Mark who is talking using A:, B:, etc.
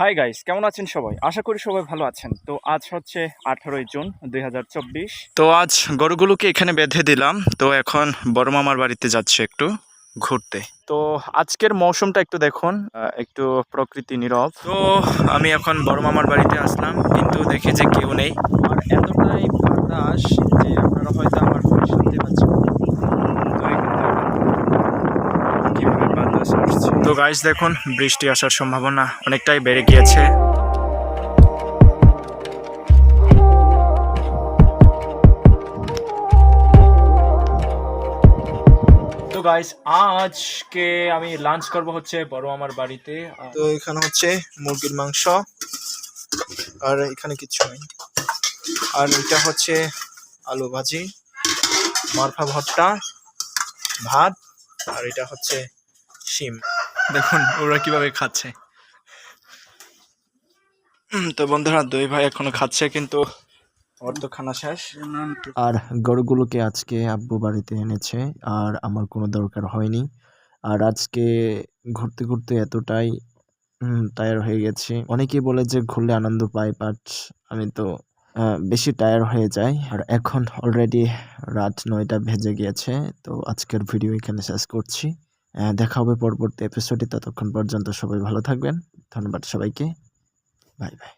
A: Hi guys কেমন আছেন সবাই? আশা করি সবাই ভালো আছেন। তো আজ হচ্ছে আঠারোই জুন দু হাজার চব্বিশ। তো আজ গরুগুলোকে এখানে বেঁধে দিলাম। তো এখন বড় মামার বাড়িতে যাচ্ছে একটু ঘুরতে। তো আজকের মৌসুমটা একটু দেখুন একটু প্রকৃতি নীরব। তো আমি এখন বড় মামার বাড়িতে আসলাম কিন্তু দেখি যে কেউ নেই। আর এতটাই বাতাস যে আপনারা হয়তো আমার ভয়েস শুনতে পাচ্ছেন তো এখানে দেখুন কীভাবে বাতাস আসছে তো গাইস দেখুন, বৃষ্টি আসার সম্ভাবনা অনেকটাই বেড়ে গিয়েছে। তো গাইস আজকে আমি লাঞ্চ করব হচ্ছে বড় আমার বাড়িতে।
B: তো এখানে হচ্ছে মুরগির মাংস, আর এখানে কিছু নেই। আর এটা হচ্ছে আলু ভাজি, মারফা ভর্তা, ভাত, আর এটা হচ্ছে শিম।
A: দেখুন, ওরা কীভাবে খাচ্ছে। তো বন্ধুরা, দুই ভাই এখনও খাচ্ছে, কিন্তু ওর তো খানা শেষ।
B: আর গরুগুলোকে আজকে আব্বু বাড়িতে এনেছে, আর আমার কোনো দরকার হয়নি। আর আজকে ঘুরতে ঘুরতে এতটাই টায়ার হয়ে গেছি। অনেকেই বলে যে ঘুরলে আনন্দ পাই বাট আমি তো বেশি টায়ার হয়ে যাই। আর এখন অলরেডি রাত নয়টা ভেজে গিয়েছে, তো আজকের ভিডিও এখানে শেষ করছি। দেখা হবে পরবর্তী এপিসোডে ততক্ষণ পর্যন্ত সবাই ভালো থাকবেন। ধন্যবাদ সবাইকে। Bye bye.